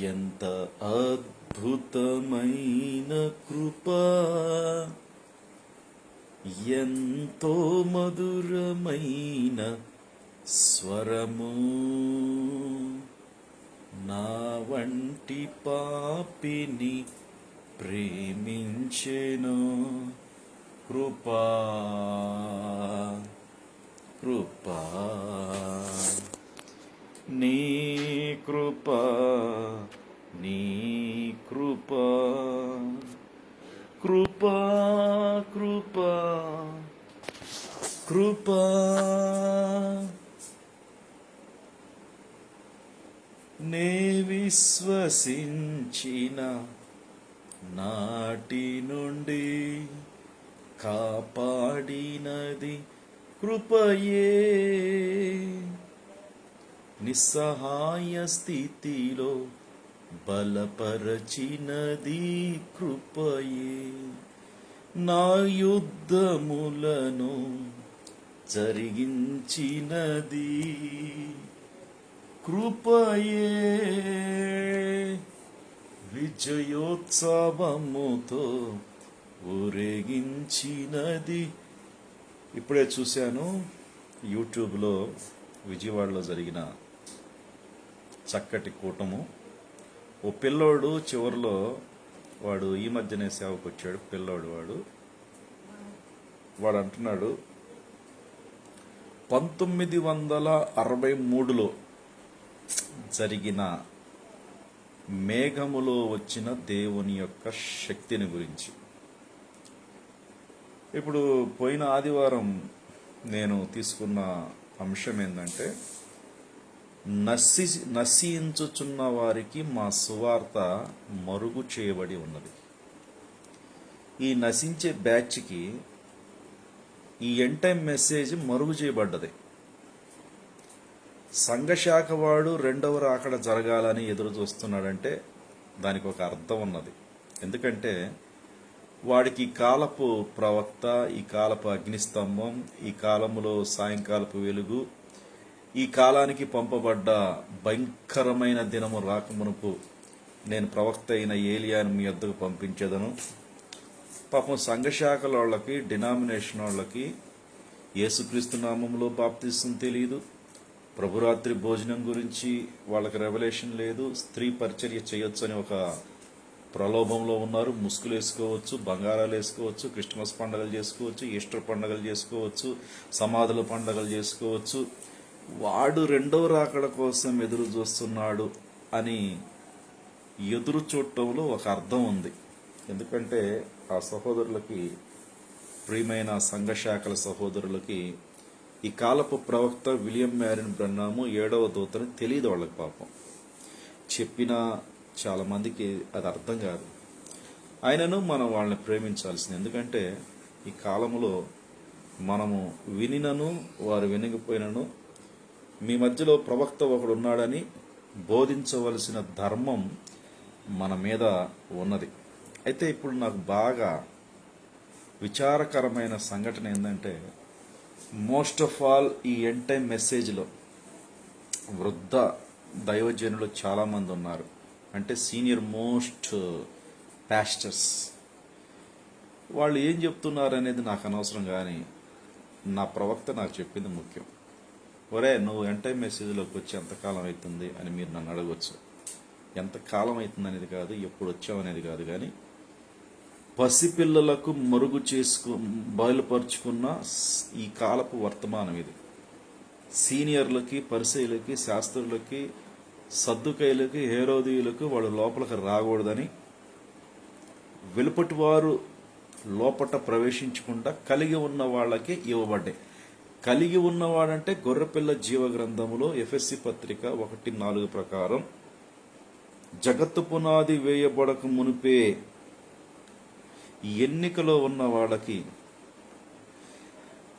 ఎంత అద్భుతమైన కృప. ఎంతో మధురమైన స్వరము నా వంటి పాపిని ప్రేమించెను. కృపా కృపా. నీ కృప నీ కృప. కృప కృప కృప. నే విశ్వసించిన నాటి నుండి కాపాడినది కృపయే. నిస్సహాయ స్థితిలో బలపరచినది కృపయే. నా యుద్ధములను జరిగించినది కృపయే. విజయోత్సవముతో ఊరేగించినది. ఇప్పుడే చూశాను యూట్యూబ్లో విజయవాడలో జరిగిన చక్కటి కూటము. ఓ పిల్లోడు చివరిలో వాడు ఈ మధ్యనే సేవకు వచ్చాడు పిల్లోడు వాడు. వాడు అంటున్నాడు పంతొమ్మిది వందల అరవై మూడులో జరిగిన మేఘములో వచ్చిన దేవుని యొక్క శక్తిని గురించి. ఇప్పుడు పోయిన ఆదివారం నేను తీసుకున్న అంశం ఏంటంటే నశి నశించుచున్న వారికి మా సువార్త మరుగు చేయబడి ఉన్నది. ఈ నశించే బ్యాచ్కి ఈ ఎంటైమ్ మెసేజ్ మరుగు చేయబడ్డది. సంఘశాఖ వాడు రెండవ రాకడ జరగాలని ఎదురు చూస్తున్నాడంటే దానికి ఒక అర్థం ఉన్నది. ఎందుకంటే వాడికి కాలపు ప్రవక్త ఈ కాలపు అగ్నిస్తంభం ఈ కాలములో సాయంకాలపు వెలుగు ఈ కాలానికి పంపబడ్డ భయంకరమైన దినము రాకమునుపు నేను ప్రవక్త అయిన ఏలియాను మీ వద్దకు పంపించేదను. పాపం సంఘశాఖల వాళ్ళకి డినామినేషన్ వాళ్ళకి యేసుక్రీస్తు నామంలో బాప్తిస్తుంది తెలియదు ప్రభురాత్రి భోజనం గురించి వాళ్ళకి రెవలేషన్ లేదు. స్త్రీ పరిచర్య చేయొచ్చు అని ఒక ప్రలోభంలో ఉన్నారు. ముసుగులు వేసుకోవచ్చు బంగారాలు వేసుకోవచ్చు క్రిస్మస్ పండుగలు చేసుకోవచ్చు ఈస్టర్ పండుగలు చేసుకోవచ్చు సమాధుల పండుగలు చేసుకోవచ్చు. వాడు రెండవ రాకడ కోసం ఎదురు చూస్తున్నాడు అని ఎదురు చూడటంలో ఒక అర్థం ఉంది. ఎందుకంటే ఆ సహోదరులకి ప్రియమైన సంఘశాఖల సహోదరులకి ఈ కాలపు ప్రవక్త విలియం మ్యారిన్ బ్రన్నాము ఏడవ దూతని తెలియదు వాళ్ళకి పాపం. చెప్పినా చాలామందికి అది అర్థం కాదు. ఆయనను మనం వాళ్ళని ప్రేమించాల్సింది. ఎందుకంటే ఈ కాలంలో మనము వినినను వారు వినకపోయినను మీ మధ్యలో ప్రవక్త ఒకడు ఉన్నాడని బోధించవలసిన ధర్మం మన మీద ఉన్నది. అయితే ఇప్పుడు నాకు బాగా విచారకరమైన సంఘటన ఏంటంటే మోస్ట్ ఆఫ్ ఆల్ ఈ ఎంటైమ్ మెసేజ్లో వృద్ధ దైవజనులు చాలామంది ఉన్నారు. అంటే సీనియర్ మోస్ట్ ప్యాస్టర్స్ వాళ్ళు ఏం చెప్తున్నారు అనేది నాకు అనవసరం కానీ నా ప్రవక్త నాకు చెప్పింది ముఖ్యం. ఒరే నువ్వు ఎంటై మెసేజ్లోకి వచ్చి ఎంతకాలం అవుతుంది అని మీరు నన్ను అడగవచ్చు ఎంత కాలం అవుతుంది అనేది కాదు ఎప్పుడు వచ్చావు అనేది కాదు కానీ పసిపిల్లలకు మరుగు చేసుకు బయలుపరుచుకున్న ఈ కాలపు వర్తమానం ఇది. సీనియర్లకి పరిచయులకి శాస్త్రులకి సర్దుకైలకి హేరోదీయులకు వాళ్ళు లోపలికి రాకూడదని వెలుపటి వారు లోపట ప్రవేశించకుండా కలిగి ఉన్న వాళ్ళకి ఇవ్వబడ్డాయి. కలిగి ఉన్నవాడంటే గొర్రెపిల్ల జీవ గ్రంథములో ఎఫ్ఎస్సి పత్రిక ఒకటి నాలుగు ప్రకారం జగత్తు పునాది వేయబడక మునిపే ఎన్నికలో ఉన్న వాళ్ళకి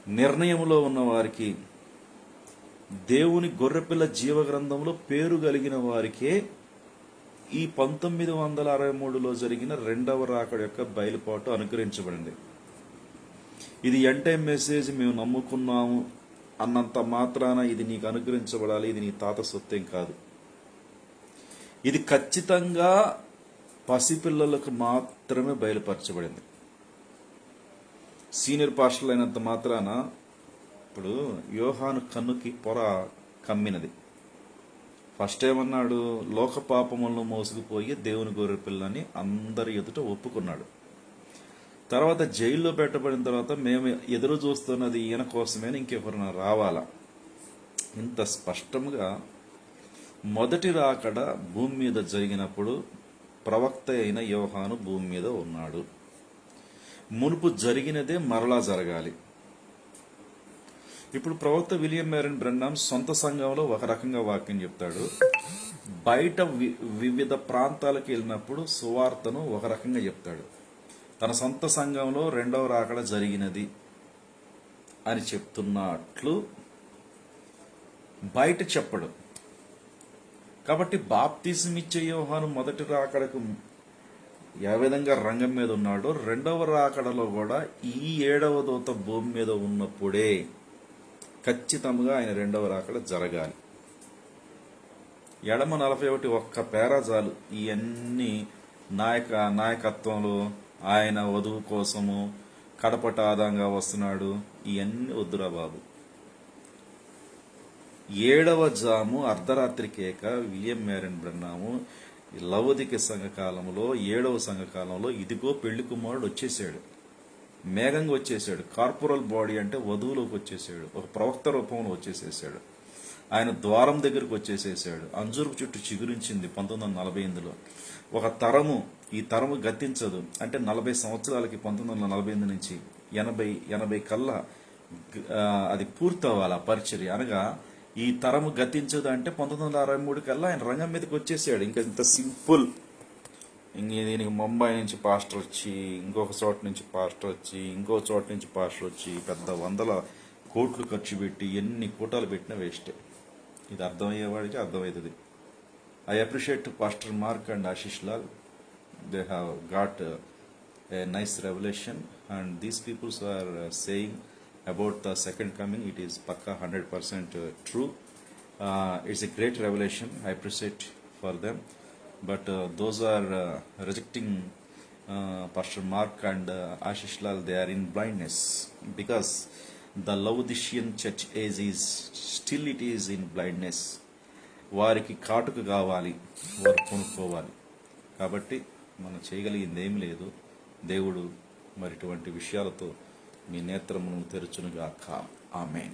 నిర్ణయంలో ఉన్న వారికి దేవుని గొర్రెపిల్ల జీవ గ్రంథంలో పేరు కలిగిన వారికే ఈ పంతొమ్మిది వందల అరవై మూడులో జరిగిన రెండవ రాకడ యొక్క బయలుపాటు అనుగ్రహించబడింది. ఇది ఎంటే మెసేజ్ మేము నమ్ముకున్నాము అన్నంత మాత్రాన ఇది నీకు అనుగ్రహించబడాలి ఇది నీ తాత సొత్తేం కాదు. ఇది ఖచ్చితంగా పసిపిల్లలకు మాత్రమే బయలుపరచబడింది. సీనియర్ పాస్టర్లు అయినంత మాత్రాన ఇప్పుడు యోహాను కన్నుకి పొర కమ్మినది. ఫస్ట్ ఏమన్నాడు? లోక పాపములను మోసుకుపోయి దేవుని గొర్రె పిల్లని అందరి ఎదుట ఒప్పుకున్నాడు. తర్వాత జైల్లో పెట్టబడిన తర్వాత మేము ఎదురు చూస్తున్నది ఈయన కోసమే ఇంకెవరైనా రావాలా? ఇంత స్పష్టంగా మొదటి రాకడ భూమి మీద జరిగినప్పుడు ప్రవక్త అయిన యోహాను భూమి మీద ఉన్నాడు. మునుపు జరిగినదే మరలా జరగాలి. ఇప్పుడు ప్రవక్త విలియం మేరన్ బ్రెన్నాం సొంత సంఘంలో ఒక రకంగా వాక్యం చెప్తాడు. బయట వి- వివిధ ప్రాంతాలకు వెళ్ళినప్పుడు సువార్తను ఒక రకంగా చెప్తాడు. తన సొంత సంఘంలో రెండవ రాకడ జరిగినది అని చెప్తున్నట్లు బయట చెప్పడు. కాబట్టి బాప్తిజం ఇచ్చే యోహాను మొదటి రాకడకు ఏ విధంగా రంగం మీద ఉన్నాడో రెండవ రాకడలో కూడా ఈ ఏడవ దూత భూమి మీద ఉన్నప్పుడే ఖచ్చితంగా ఆయన రెండవ రాకడ జరగాలి. ఎడమ నలభై ఒకటి ఒక్క పేరాజాలు ఇవన్నీ నాయక నాయకత్వంలో ఆయన వధువు కోసము కడపట ఆదాంగా వస్తున్నాడు. ఇవన్నీ వద్దురా బాబు. ఏడవ జాము అర్ధరాత్రి కేక విలియం మేరన్ బ్రన్నాము లవదిక సంఘకాలంలో ఏడవ సంఘకాలంలో ఇదిగో పెళ్ళి కుమారుడు వచ్చేసాడు. మేఘంగా వచ్చేసాడు. కార్పొరల్ బాడీ అంటే వధువులోకి వచ్చేసాడు. ఒక ప్రవక్త రూపంలో వచ్చేసేసాడు. ఆయన ద్వారం దగ్గరకు వచ్చేసేసాడు. అంజూరు చుట్టూ చిగురించింది పంతొమ్మిది వందల నలభై ఎనిమిదిలో. ఒక తరము ఈ తరము గతించదు. అంటే నలభై సంవత్సరాలకి పంతొమ్మిది వందల నలభై ఎనిమిది నుంచి ఎనభై ఎనభై కల్లా అది పూర్తవ్వాలి ఆ పరిచర్య అనగా ఈ తరము గతించదు అంటే పంతొమ్మిది వందల అరవై మూడు కల్లా ఆయన రంగం మీదకి వచ్చేసాడు. ఇంకా ఇంత సింపుల్. ఇంక దీనికి ముంబై నుంచి పాస్టర్ వచ్చి ఇంకొక చోట నుంచి పాస్టర్ వచ్చి ఇంకో చోట నుంచి పాస్టర్ వచ్చి పెద్ద వందల కోట్లు ఖర్చు పెట్టి ఎన్ని కూటాలు పెట్టినా వేస్టే. ఇది అర్థమయ్యేవాడికి అర్థమవుతుంది. I appreciate pastor Mark and Ashish Lal they have got a nice revolution and these peoples are saying about the second coming it is Pakka hundred percent true it's a great revolution I appreciate for them but those are rejecting pastor Mark and Ashish Lal they are in blindness because the Laodicean church age is still it is in blindness వారికి కాటుక కావాలి వారు కొనుక్కోవాలి. కాబట్టి మనం చేయగలిగింది ఏం లేదు. దేవుడు మరిటువంటి విషయాలతో మీ నేత్రమును కా ఆమె